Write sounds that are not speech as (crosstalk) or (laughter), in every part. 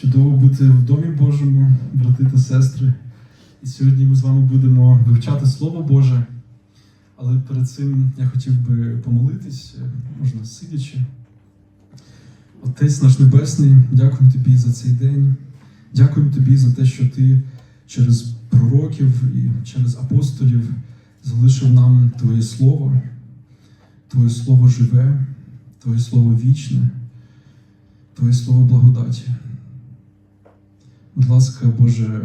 Чудово бути в домі Божому, брати та сестри. І сьогодні ми з вами будемо вивчати Слово Боже. Але перед цим я хотів би помолитись, е, можна сидячи. Отець наш Небесний, дякуємо тобі за цей день. Дякуємо тобі за те, що ти через пророків і через апостолів залишив нам Твоє Слово. Твоє Слово живе, Твоє Слово вічне, Твоє Слово благодаті. Будь ласка, Боже,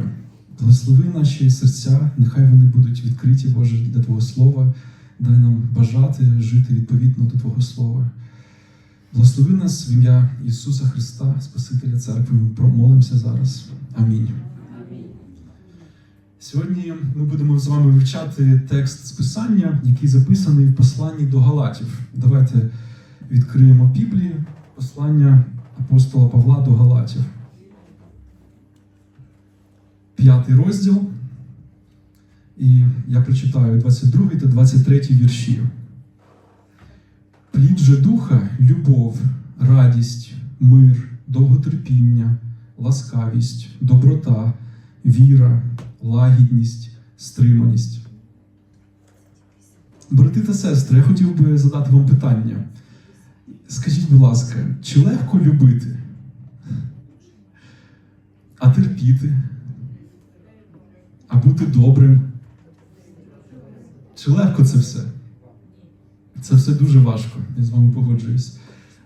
благослови наші серця, нехай вони будуть відкриті, Боже, для Твого Слова. Дай нам бажати жити відповідно до Твого Слова. Благослови нас в ім'я Ісуса Христа, Спасителя Церкви. Ми промолимося зараз. Амінь. Сьогодні ми будемо з вами вивчати текст з Писання, який записаний в посланні до Галатів. Давайте відкриємо Біблію, послання апостола Павла до Галатів. П'ятий розділ. І я прочитаю 22 та 23 вірші. Плід же духа, любов, радість, мир, довготерпіння, ласкавість, доброта, віра, лагідність, стриманість. Брати та сестри, я хотів би задати вам питання. Скажіть, будь ласка, чи легко любити? А терпіти? А бути добрим? Чи легко це все? Це все дуже важко, я з вами погоджуюсь.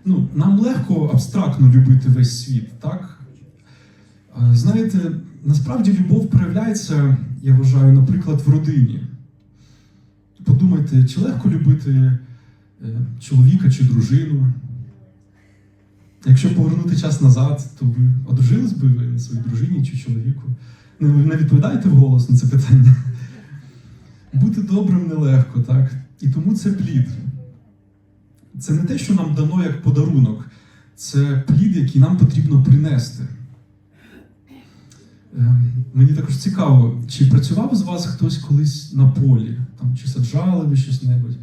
Ну, нам легко абстрактно любити весь світ, так? Знаєте, насправді любов проявляється, я вважаю, наприклад, в родині. Подумайте, чи легко любити е, чоловіка чи дружину? Якщо повернути час назад, то ви одружились би ви на своїй дружині чи чоловіку? Не відповідаєте вголос на це питання. Бути добрим нелегко, так? І тому це плід. Це не те, що нам дано як подарунок, це плід, який нам потрібно принести. Е, Мені також цікаво, чи працював з вас хтось колись на полі, там, чи саджали ви щось небудь?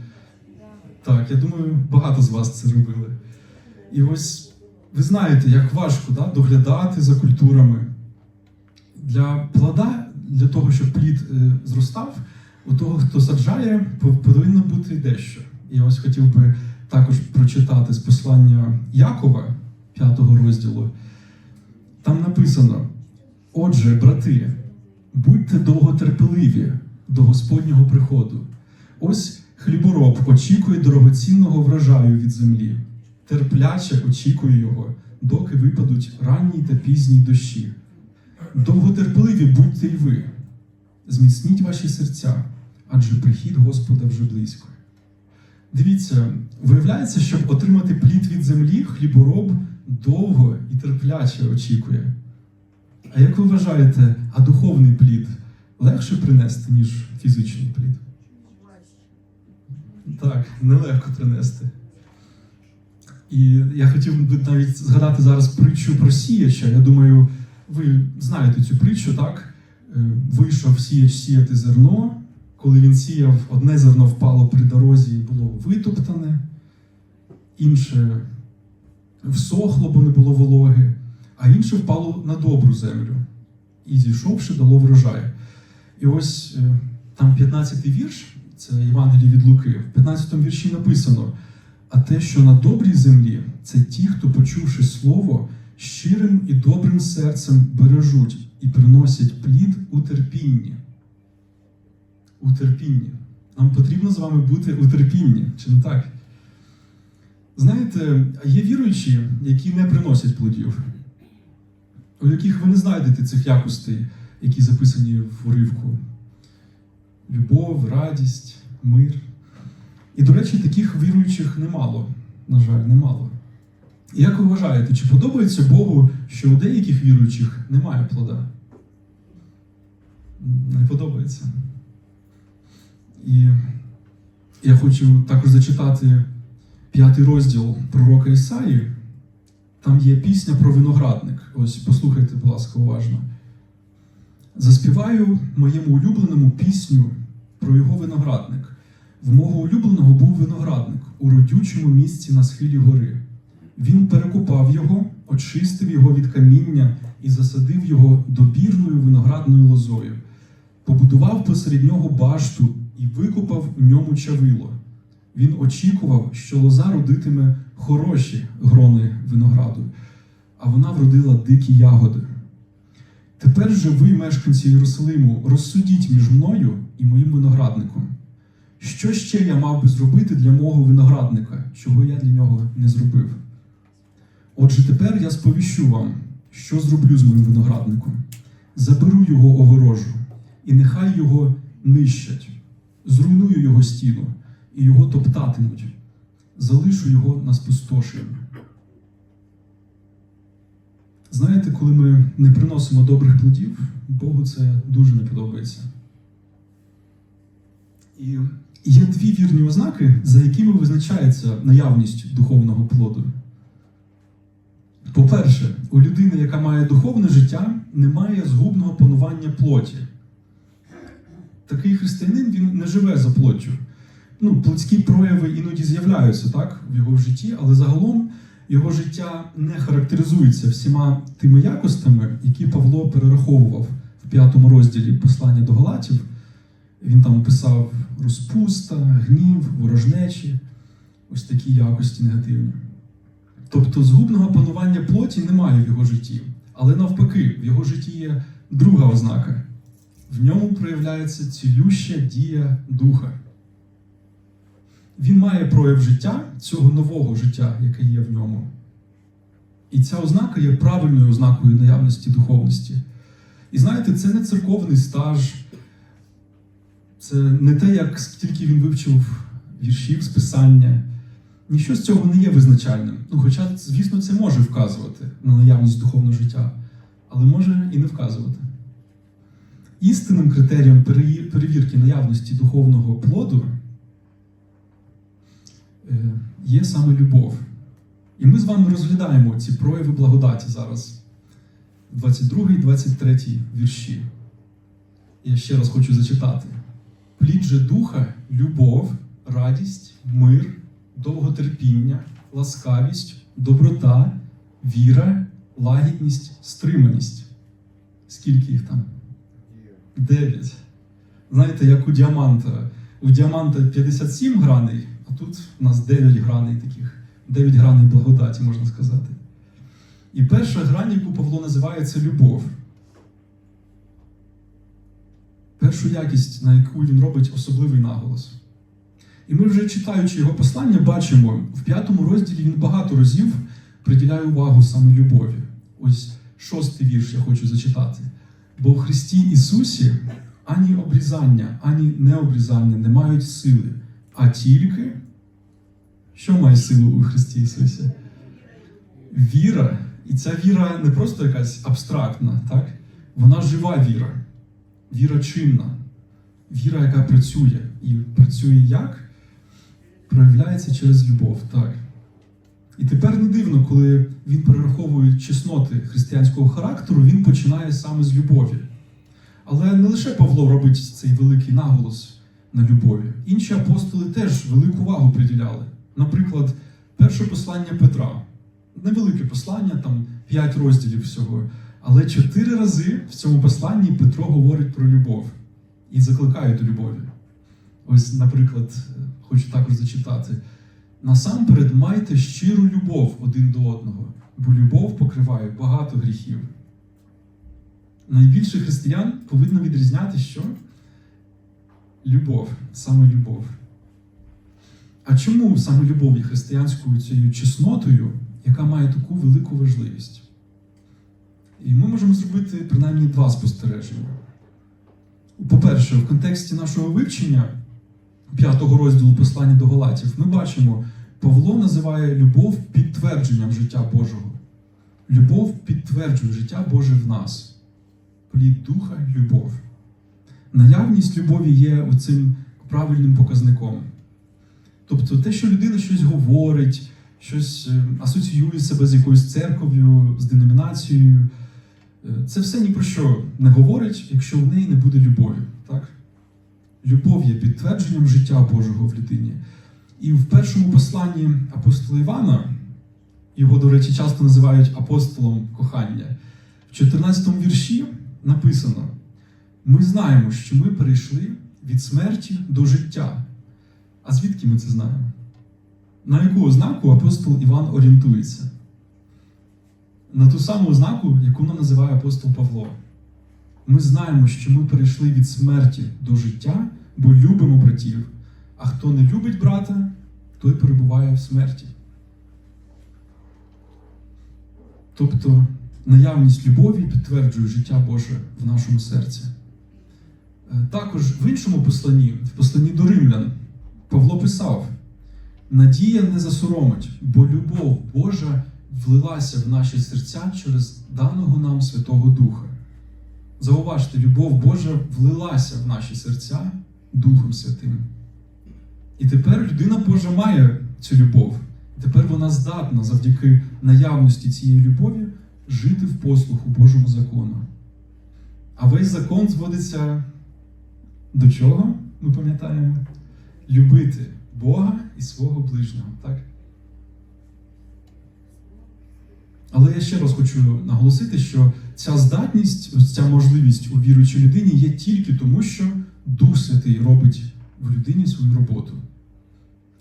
Так, я думаю, багато з вас це робили. І ось ви знаєте, як важко да, доглядати за культурами. Для плода, для того, щоб плід е, зростав, у того, хто саджає, повинно бути дещо. Я ось хотів би також прочитати з послання Якова, 5 розділу. Там написано: Отже, брати, будьте довготерпеливі до Господнього приходу. Ось хлібороб очікує дорогоцінного врожаю від землі, терпляче очікує його, доки випадуть ранні та пізні дощі. Довготерпеливі будьте й ви, зміцніть ваші серця, адже прихід Господа вже близько. Дивіться, виявляється, щоб отримати плід від землі, хлібороб довго і терпляче очікує. А як ви вважаєте, а духовний плід легше принести, ніж фізичний плід? Так, нелегко принести. І я хотів би навіть згадати зараз притчу про сіяча. Я думаю, ви знаєте цю притчу, так? Е, Вийшов сіяч сіяти зерно. Коли він сіяв, одне зерно впало при дорозі і було витоптане, інше всохло, бо не було вологи, а інше впало на добру землю. І зійшовши, дало врожай. І ось е, там 15-й вірш, це Євангеліє від Луки. В 15-му вірші написано: а те, що на добрій землі, це ті, хто, почувши слово, щирим і добрим серцем бережуть і приносять плід у терпінні. У терпінні. Нам потрібно з вами бути у терпінні, чи не так? Знаєте, є віруючі, які не приносять плодів, у яких ви не знайдете цих якостей, які записані в уривку. Любов, радість, мир. І, до речі, таких віруючих немало. На жаль, немало. Як ви вважаєте, чи подобається Богу, що у деяких віруючих немає плода? Не подобається. І я хочу також зачитати п'ятий розділ пророка Ісаї. Там є пісня про виноградник. Ось послухайте, будь ласка, уважно. Заспіваю моєму улюбленому пісню про його виноградник. В мого улюбленого був виноградник у родючому місці на схилі гори. Він перекопав його, очистив його від каміння і засадив його добірною виноградною лозою, побудував посеред нього башту і викопав у ньому чавило. Він очікував, що лоза родитиме хороші грони винограду, а вона вродила дикі ягоди. Тепер же ви, мешканці Єрусалиму, розсудіть між мною і моїм виноградником. Що ще я мав би зробити для мого виноградника, чого я для нього не зробив? Отже, тепер я сповіщу вам, що зроблю з моїм виноградником. Заберу його огорожу, і нехай його нищать, зруйную його стіну, і його топтатимуть, залишу його на спустошенні. Знаєте, коли ми не приносимо добрих плодів, Богу це дуже не подобається. І є дві вірні ознаки, за якими визначається наявність духовного плоду. По-перше, у людини, яка має духовне життя, немає згубного панування плоті. Такий християнин він не живе за плоттю. Ну, плотські прояви іноді з'являються так, в його житті, але загалом його життя не характеризується всіма тими якостями, які Павло перераховував в п'ятому розділі послання до Галатів. Він там описав розпуста, гнів, ворожнечі, ось такі якості негативні. Тобто згубного панування плоті немає в його житті, але навпаки, в його житті є друга ознака. В ньому проявляється цілюща дія духа. Він має прояв життя цього нового життя, яке є в ньому. І ця ознака є правильною ознакою наявності духовності. І знаєте, це не церковний стаж, це не те, як скільки він вивчив віршів з писання. Ніщо з цього не є визначальним. Ну, хоча, звісно, це може вказувати на наявність духовного життя, але може і не вказувати. Істинним критерієм перевірки наявності духовного плоду е, є саме любов. І ми з вами розглядаємо ці прояви благодаті зараз, 22 і 23 вірші. Я ще раз хочу зачитати. Плід же духа, любов, радість, мир, довготерпіння, ласкавість, доброта, віра, лагідність, стриманість. Скільки їх там? Дев'ять. Знаєте, як у діаманта. У діаманта 57 граней, а тут у нас 9 граней таких. 9 граней благодаті, можна сказати. І перша грань, яку Павло називає, це любов. Першу якість, на яку він робить особливий наголос. І ми вже читаючи його послання, бачимо, в п'ятому розділі він багато разів приділяє увагу саме любові. Ось шостий вірш я хочу зачитати. Бо в Христі Ісусі ані обрізання, ані необрізання не мають сили, а тільки, що має силу у Христі Ісусі? Віра. І ця віра не просто якась абстрактна, так? вона жива віра, віра чинна, віра, яка працює. І працює як? Проявляється через любов. так. І тепер не дивно, коли він перераховує чесноти християнського характеру, він починає саме з любові. Але не лише Павло робить цей великий наголос на любові. Інші апостоли теж велику увагу приділяли. Наприклад, перше послання Петра. Невелике послання, там п'ять розділів всього. Але чотири рази в цьому посланні Петро говорить про любов і закликає до любові. Ось, наприклад, хочу також зачитати. Насамперед майте щиру любов один до одного, бо любов покриває багато гріхів. Найбільше християн повинно відрізняти що? Любов, саме любов. А чому саме любов є християнською цією чеснотою, яка має таку велику важливість? І ми можемо зробити принаймні два спостереження. По-перше, в контексті нашого вивчення п'ятого розділу послання до Галатів, ми бачимо, Павло називає любов підтвердженням життя Божого. Любов підтверджує життя Боже в нас. Плід духа любов. Наявність любові є оцим правильним показником. Тобто те, що людина щось говорить, щось е, асоціює себе з якоюсь церков'ю, з деномінацією, е, це все ні про що не говорить, якщо в неї не буде любові. Так? Любов є підтвердженням життя Божого в людині. І в першому посланні апостола Івана, його, до речі, часто називають апостолом кохання. В В 14 вірші написано: ми знаємо, що ми перейшли від смерті до життя. А звідки ми це знаємо? На яку ознаку апостол Іван орієнтується? На ту саму ознаку, яку нам називає апостол Павло. Ми знаємо, що ми перейшли від смерті до життя, бо любимо братів. А хто не любить брата, той перебуває в смерті. Тобто наявність любові підтверджує життя Боже в нашому серці. Е, Також в іншому посланні, в посланні до римлян, Павло писав: Надія не засоромить, бо любов Божа влилася в наші серця через даного нам Святого Духа. Зауважте, любов Божа влилася в наші серця Духом Святим. І тепер людина Божа має цю любов. Тепер вона здатна завдяки наявності цієї любові жити в послуху Божому закону. А весь закон зводиться до чого? Ми пам'ятаємо? Любити Бога і свого ближнього. Так? Але я ще раз хочу наголосити, що ця здатність, ця можливість у віруючій людині є тільки тому, що Дух Святий робить в людині свою роботу.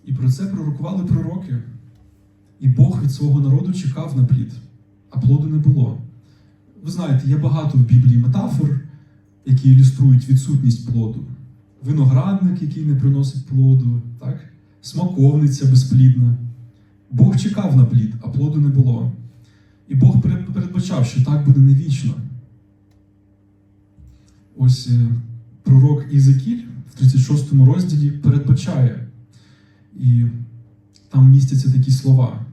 І про це пророкували пророки. І Бог від свого народу чекав на плід, а плоду не було. Ви знаєте, є багато в Біблії метафор, які ілюструють відсутність плоду. Виноградник, який не приносить плоду, так? смаковниця безплідна. Бог чекав на плід, а плоду не було. І Бог передбачав, що так буде не вічно. Ось е, пророк Ізекіль в 36 розділі передбачає, і там містяться такі слова.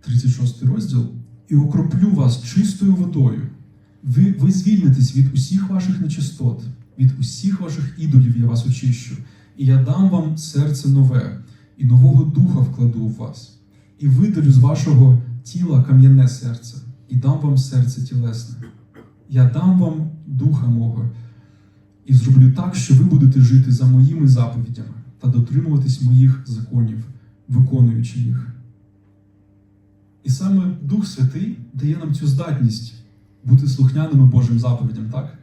36 розділ. І окроплю вас чистою водою. Ви, ви звільнитесь від усіх ваших нечистот, від усіх ваших ідолів я вас очищу. І я дам вам серце нове, і нового духа вкладу в вас. І видалю з вашого тіла кам'яне серце, і дам вам серце тілесне. Я дам вам духа мого, і зроблю так, що ви будете жити за моїми заповідями та дотримуватись моїх законів, виконуючи їх. І саме Дух Святий дає нам цю здатність бути слухняними Божим заповідям, так?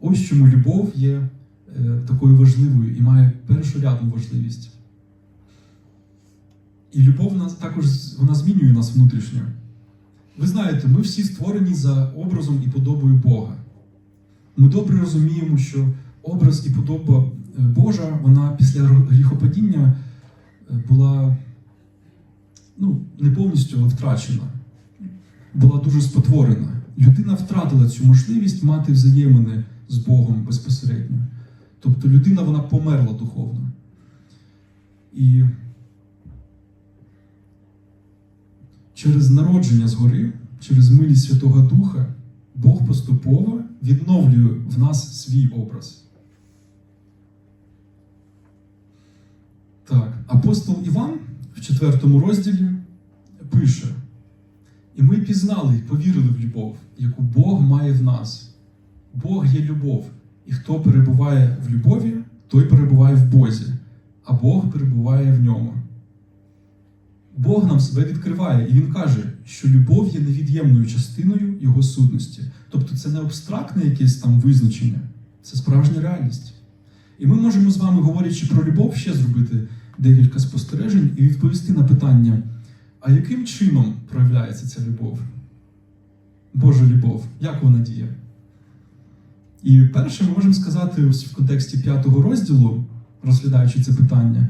Ось чому любов є е, такою важливою і має першорядну важливість. І любов нас також вона змінює нас внутрішньо. Ви знаєте, ми всі створені за образом і подобою Бога. Ми добре розуміємо, що образ і подоба е, Божа, вона після гріхопадіння е, була ну, не повністю але втрачена, була дуже спотворена. Людина втратила цю можливість мати взаємини з Богом безпосередньо. Тобто людина вона померла духовно. І через народження згори, через милість Святого Духа, Бог поступово відновлює в нас свій образ. Так, апостол Іван в четвертому розділі пише: І ми пізнали і повірили в любов, яку Бог має в нас. Бог є любов, і хто перебуває в любові, той перебуває в Бозі, а Бог перебуває в ньому. Бог нам себе відкриває, і Він каже, що любов є невід'ємною частиною Його сутності. Тобто це не абстрактне якесь там визначення, це справжня реальність. І ми можемо з вами, говорячи про любов, ще зробити декілька спостережень і відповісти на питання: а яким чином проявляється ця любов? Божа любов, як вона діє? І перше, ми можемо сказати ось в контексті п'ятого розділу, розглядаючи це питання,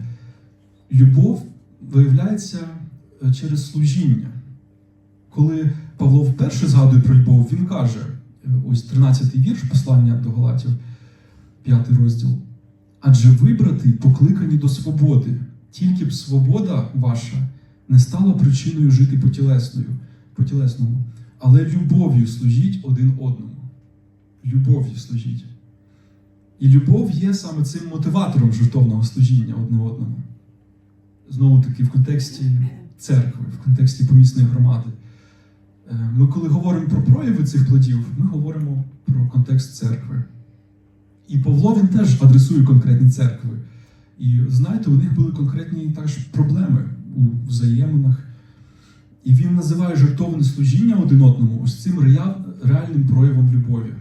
любов виявляється через служіння. Коли Павло вперше згадує про любов, він каже: е, ось 13-й вірш послання до Галатів, 5 розділ. Адже ви, брати, покликані до свободи, тільки б свобода ваша не стала причиною жити по тілесною, по тілесному, але любов'ю служіть один одному. Любов'ю служіть. І любов є саме цим мотиватором жертовного служіння одне одному. Знову таки, в контексті церкви, в контексті помісної громади. Е, Ми, коли говоримо про прояви цих плодів, ми говоримо про контекст церкви. І Павло він теж адресує конкретні церкви. І знаєте, у них були конкретні також проблеми у взаєминах. І він називає жертовне служіння один одному ось цим реальним проявом любові.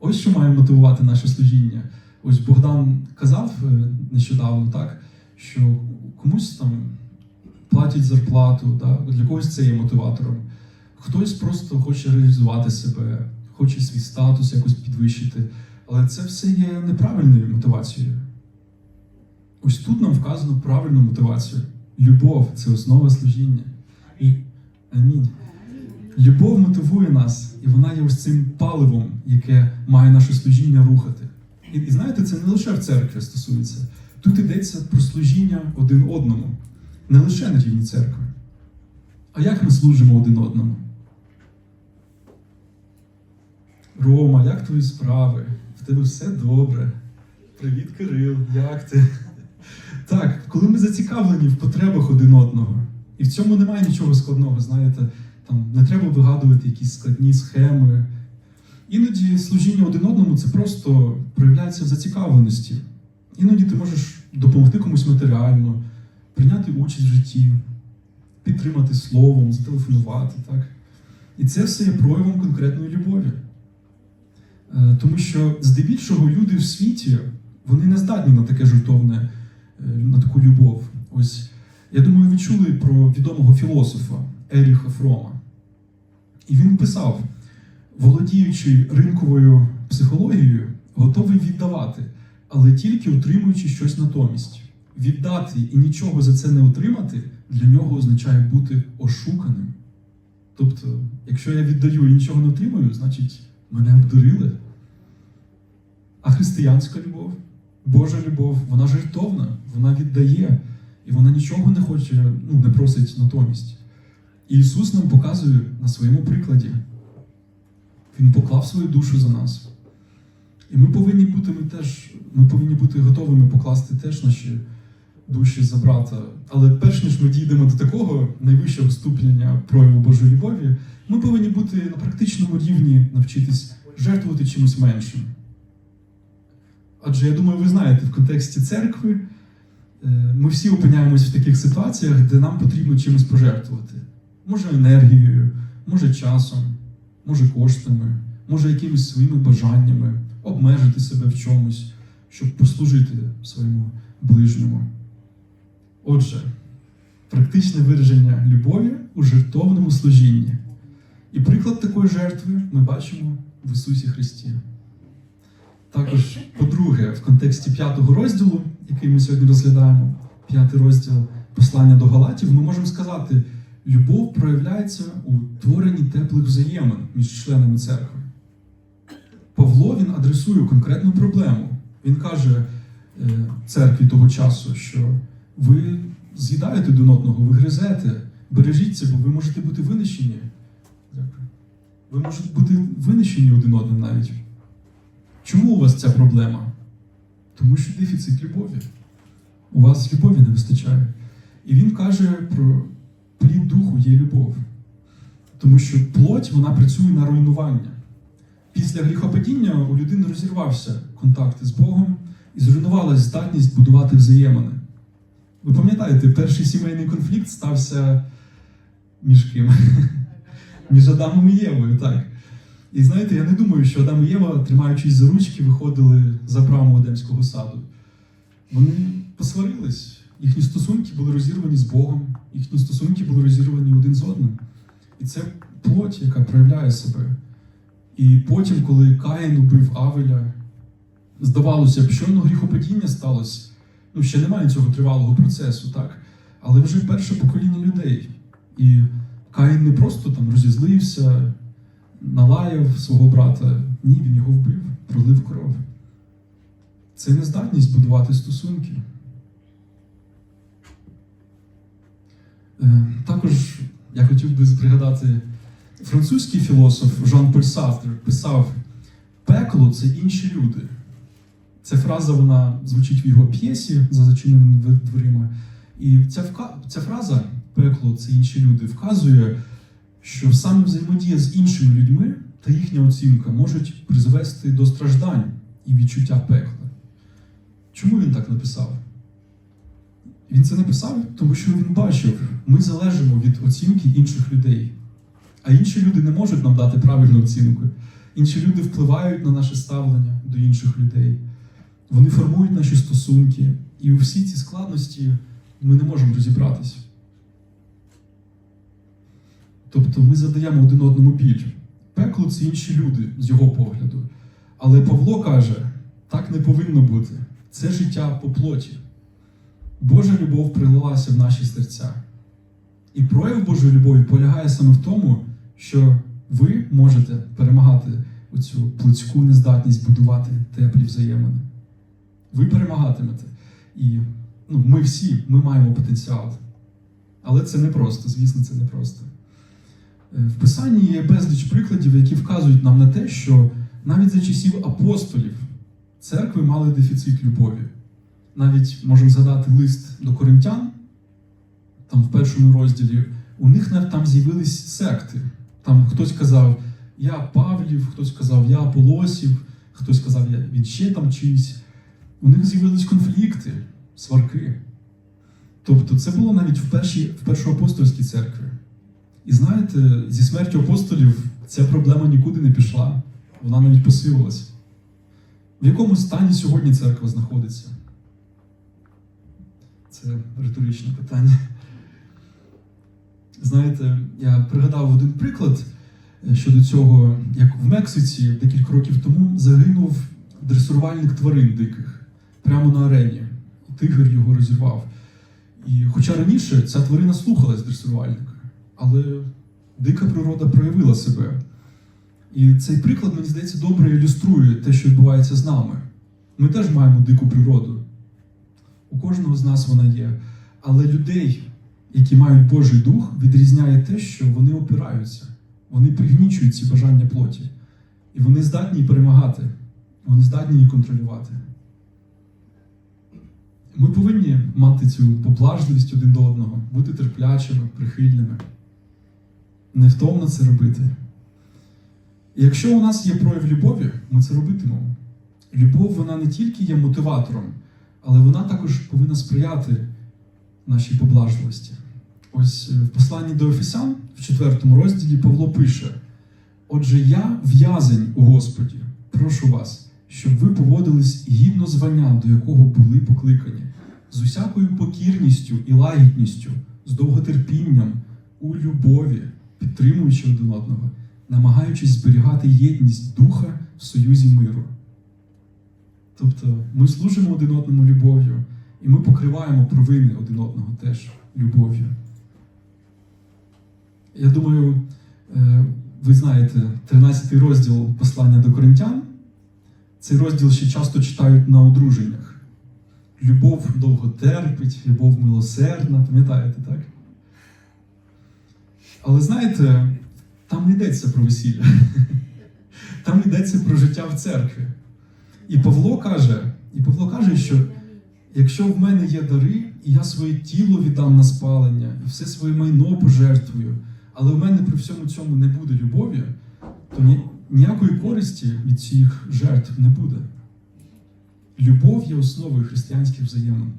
Ось що має мотивувати наше служіння. Ось Богдан казав е, нещодавно, так, що комусь там платять зарплату, так, для когось це є мотиватором. Хтось просто хоче реалізувати себе, хоче свій статус якось підвищити. Але це все є неправильною мотивацією. Ось тут нам вказано правильну мотивацію. Любов це основа служіння. І... Амінь. Любов мотивує нас, і вона є ось цим паливом, яке має наше служіння рухати. І, і знаєте, це не лише в церкві стосується. Тут йдеться про служіння один одному, не лише на рівні церкви. А як ми служимо один одному? Рома, як твої справи? В тебе все добре. Привіт, Кирил, як ти? Так, коли ми зацікавлені в потребах один одного, і в цьому немає нічого складного, знаєте, там не треба вигадувати якісь складні схеми. Іноді служіння один одному це просто проявляється в зацікавленості. Іноді ти можеш допомогти комусь матеріально, прийняти участь в житті, підтримати словом, зателефонувати. Так? І це все є проявом конкретної любові. Е, Тому що здебільшого люди в світі вони не здатні на таке жертовне, е, на таку любов. Ось я думаю, ви чули про відомого філософа Еріха Фрома. І він писав: володіючи ринковою психологією, готовий віддавати, але тільки утримуючи щось натомість. Віддати і нічого за це не отримати для нього означає бути ошуканим. Тобто, якщо я віддаю і нічого не отримую, значить мене обдурили. А християнська любов, Божа любов, вона жертовна, вона віддає, і вона нічого не хоче, ну, не просить натомість. І Ісус нам показує на своєму прикладі. Він поклав свою душу за нас. І ми повинні бути, ми теж, ми повинні бути готовими покласти теж наші душі за брата. Але перш ніж ми дійдемо до такого найвищого ступеня прояву Божої любові, ми повинні бути на практичному рівні навчитись жертвувати чимось меншим. Адже я думаю, ви знаєте, в контексті церкви е, ми всі опиняємось в таких ситуаціях, де нам потрібно чимось пожертвувати. Може енергією, може часом, може коштами, може якимись своїми бажаннями, обмежити себе в чомусь, щоб послужити своєму ближньому. Отже, практичне вираження любові у жертовному служінні. І приклад такої жертви ми бачимо в Ісусі Христі. Також, по-друге, в контексті п'ятого розділу, який ми сьогодні розглядаємо, п'ятий розділ послання до Галатів, ми можемо сказати, любов проявляється у творенні теплих взаємин між членами церкви. Павло він адресує конкретну проблему. Він каже е, церкві того часу, що ви з'їдаєте один одного, ви гризете, бережіть це, бо ви можете бути винищені. Дякую. Ви можете бути винищені один одним навіть. Чому у вас ця проблема? Тому що дефіцит любові. У вас любові не вистачає. І він каже про плід духу є любов. Тому що плоть вона працює на руйнування. Після гріхопадіння у людини розірвався контакт з Богом і зруйнувалася здатність будувати взаємини. Ви пам'ятаєте, перший сімейний конфлікт стався між ким? Між Адамом і Євою, так. І знаєте, я не думаю, що Адам і Єва, тримаючись за ручки, виходили за браму Едемського саду. Вони посварились, їхні стосунки були розірвані з Богом, їхні стосунки були розірвані один з одним. І це плоть, яка проявляє себе. І потім, коли Каїн убив Авеля, здавалося б, щойно гріхопадіння сталося. Ну, ще немає цього тривалого процесу, так? Але вже перше покоління людей. І Каїн не просто там розізлився, налаяв свого брата. Ні, він його вбив, пролив кров. Це нездатність будувати стосунки. Е, Також я хотів би пригадати, французький філософ Жан-Поль Сартр писав: пекло це інші люди. Ця фраза вона звучить в його п'єсі за зачиненими дверима. І ця, вка... ця фраза пекло це інші люди вказує, що саме взаємодія з іншими людьми та їхня оцінка можуть призвести до страждань і відчуття пекла. Чому він так написав? Він це написав, тому що він бачив, ми залежимо від оцінки інших людей. А інші люди не можуть нам дати правильну оцінку. Інші люди впливають на наше ставлення до інших людей. Вони формують наші стосунки. І у всі ці складності ми не можемо розібратися. Тобто ми задаємо один одному біль. Пекло це інші люди з його погляду. Але Павло каже: так не повинно бути. Це життя по плоті. Божа любов прилилася в наші серця. І прояв Божої любові полягає саме в тому, що ви можете перемагати оцю плотську нездатність будувати теплі взаємини. Ви перемагатимете. І ну, ми всі ми маємо потенціал. Але це непросто, звісно, це непросто. Е, В Писанні є безліч прикладів, які вказують нам на те, що навіть за часів апостолів церкви мали дефіцит любові. Навіть можемо згадати лист до коринтян, там в першому розділі, у них навіть там з'явились секти. Там хтось казав, я Павлів, хтось казав, я Аполосів, хтось казав, я він ще там чийсь. У них з'явились конфлікти, сварки. Тобто це було навіть в першій, в першоапостольській церкві. І знаєте, зі смертю апостолів ця проблема нікуди не пішла, вона навіть посилилась. В якому стані сьогодні церква знаходиться? Це риторичне питання. Знаєте, я пригадав один приклад е, щодо цього, як в Мексиці декілька років тому загинув дресурувальник тварин диких прямо на арені. Тигр його розірвав. І хоча раніше ця тварина слухалась дресурувальника, але дика природа проявила себе. І цей приклад, мені здається, добре ілюструє те, що відбувається з нами. Ми теж маємо дику природу. У кожного з нас вона є. Але людей, які мають Божий дух, відрізняє те, що вони опираються, вони пригнічують ці бажання плоті. І вони здатні перемагати, вони здатні її контролювати. Ми повинні мати цю поблажливість один до одного, бути терплячими, прихильними, невтомно це робити. І якщо у нас є прояв любові, ми це робитимемо. Любов вона не тільки є мотиватором, але вона також повинна сприяти нашій поблажливості. Ось е, в посланні до Ефесян, в 4 розділі, Павло пише: Отже, я в'язень у Господі, прошу вас, щоб ви поводились гідно звання, до якого були покликані, з усякою покірністю і лагідністю, з довготерпінням, у любові, підтримуючи один одного, намагаючись зберігати єдність духа в союзі миру. Тобто ми служимо один одному любов'ю, і ми покриваємо провини один одного теж любов'ю. Я думаю, е, ви знаєте 13 розділ послання до коринтян. Цей розділ ще часто читають на одруженнях. Любов довго терпить, любов милосердна, пам'ятаєте, так? Але знаєте, там не йдеться про весілля. (laughs) Там йдеться про життя в церкві. І Павло каже, і Павло каже, що якщо в мене є дари, і я своє тіло віддам на спалення, і все своє майно пожертвую, але в мене при всьому цьому не буде любові, то ніякої користі від цих жертв не буде. Любов є основою християнських взаємин.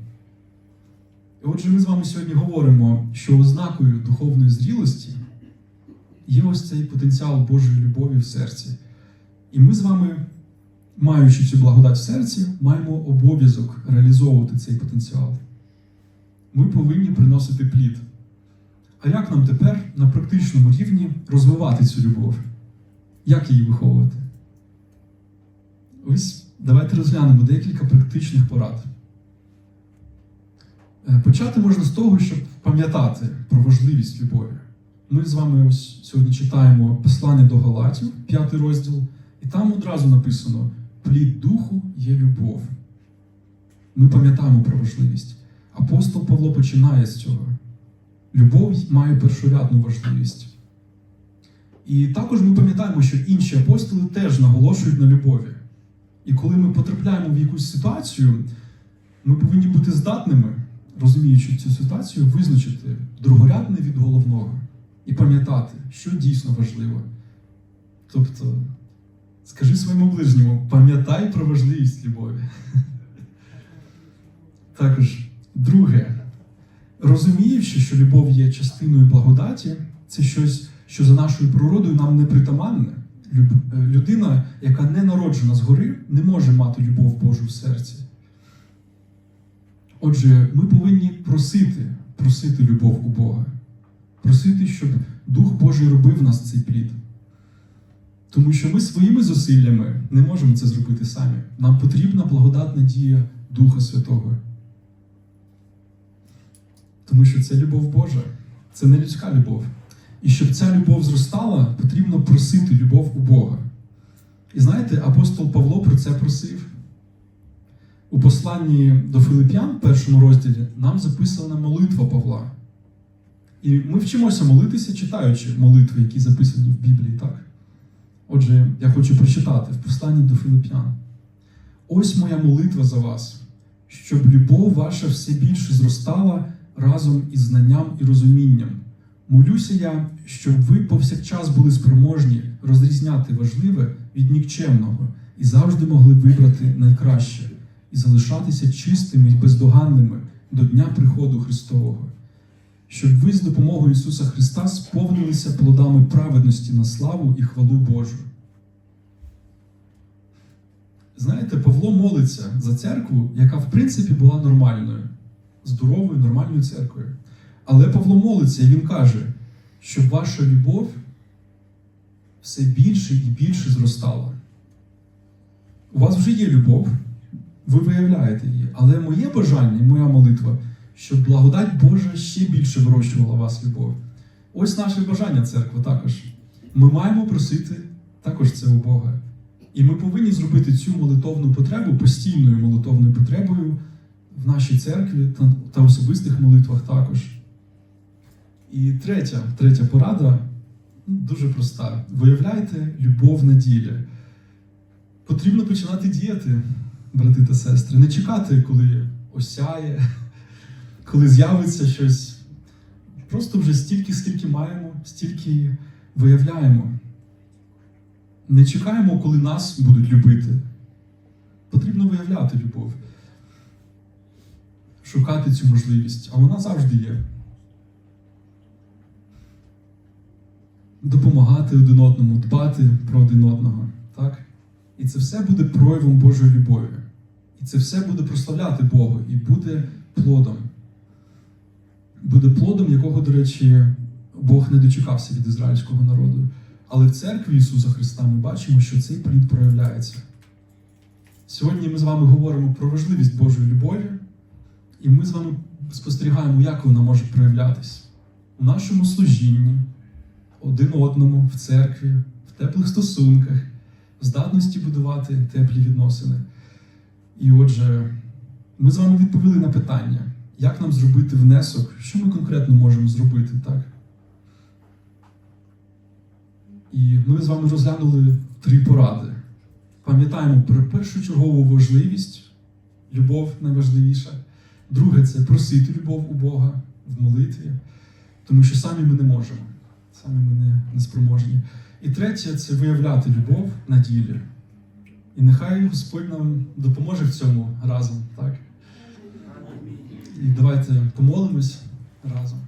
І отже, ми з вами сьогодні говоримо, що ознакою духовної зрілості є ось цей потенціал Божої любові в серці. І ми з вами, маючи цю благодать в серці, маємо обов'язок реалізовувати цей потенціал. Ми повинні приносити плід. А як нам тепер на практичному рівні розвивати цю любов? Як її виховувати? Ось давайте розглянемо декілька практичних порад. Е, Почати можна з того, щоб пам'ятати про важливість любові. Ми з вами ось сьогодні читаємо послання до Галатів, п'ятий розділ, і там одразу написано: плід духу є любов. Ми пам'ятаємо про важливість. Апостол Павло починає з цього. Любов має першорядну важливість. І також ми пам'ятаємо, що інші апостоли теж наголошують на любові. І коли ми потрапляємо в якусь ситуацію, ми повинні бути здатними, розуміючи цю ситуацію, визначити другорядне від головного і пам'ятати, що дійсно важливо. Тобто, скажи своєму ближньому, пам'ятай про важливість любові. (laughs) Також, друге, розуміючи, що любов є частиною благодаті, це щось, що за нашою природою нам не притаманне. Е, Людина, яка не народжена згори, не може мати любов Божу в серці. Отже, ми повинні просити, просити любов у Бога, просити, щоб Дух Божий робив нас цей плід. Тому що ми своїми зусиллями не можемо це зробити самі. Нам потрібна благодатна дія Духа Святого. Тому що це любов Божа, це не людська любов. І щоб ця любов зростала, потрібно просити любов у Бога. І знаєте, апостол Павло про це просив. У посланні до Филип'ян, першому розділі, нам записана молитва Павла. І ми вчимося молитися, читаючи молитви, які записані в Біблії, так? Отже, я хочу прочитати в посланні до Филип'ян. Ось моя молитва за вас, щоб любов ваша все більше зростала разом із знанням і розумінням. Молюся я, щоб ви повсякчас були спроможні розрізняти важливе від нікчемного і завжди могли вибрати найкраще і залишатися чистими і бездоганними до дня приходу Христового, щоб ви з допомогою Ісуса Христа сповнилися плодами праведності на славу і хвалу Божу. Знаєте, Павло молиться за церкву, яка в принципі була нормальною, здоровою, нормальною церквою. Але Павло молиться і він каже, щоб ваша любов все більше і більше зростала. У вас вже є любов, ви виявляєте її. Але моє бажання, і моя молитва, щоб благодать Божа ще більше вирощувала вас любов. Ось наше бажання церкви також. Ми маємо просити також це у Бога. І ми повинні зробити цю молитовну потребу постійною молитовною потребою в нашій церкві та, особистих молитвах також. І третя, третя порада ну, дуже проста: виявляйте любов на ділі. Потрібно починати діяти, брати та сестри, не чекати, коли осяє, (laughs) коли з'явиться щось. Просто вже стільки, скільки маємо, стільки виявляємо. Не чекаємо, коли нас будуть любити. Потрібно виявляти любов, шукати цю можливість, а вона завжди є. Допомагати один одному, дбати про один одного. Так? І це все буде проявом Божої любові. І це все буде прославляти Бога і буде плодом. Буде плодом, якого, до речі, Бог не дочекався від ізраїльського народу. Але в церкві Ісуса Христа ми бачимо, що цей плід проявляється. Сьогодні ми з вами говоримо про важливість Божої любові, і ми з вами спостерігаємо, як вона може проявлятись у нашому служінні, один одному, в церкві, в теплих стосунках, в здатності будувати теплі відносини. І отже, ми з вами відповіли на питання, як нам зробити внесок, що ми конкретно можемо зробити, так? І ми з вами розглянули три поради. Пам'ятаємо про першочергову важливість, любов найважливіша. Друге це просити любов у Бога в молитві, тому що самі ми не можемо, самі мене неспроможні. не спроможні. І третє це виявляти любов на ділі. І нехай Господь нам допоможе в цьому разом, так? І давайте помолимось разом.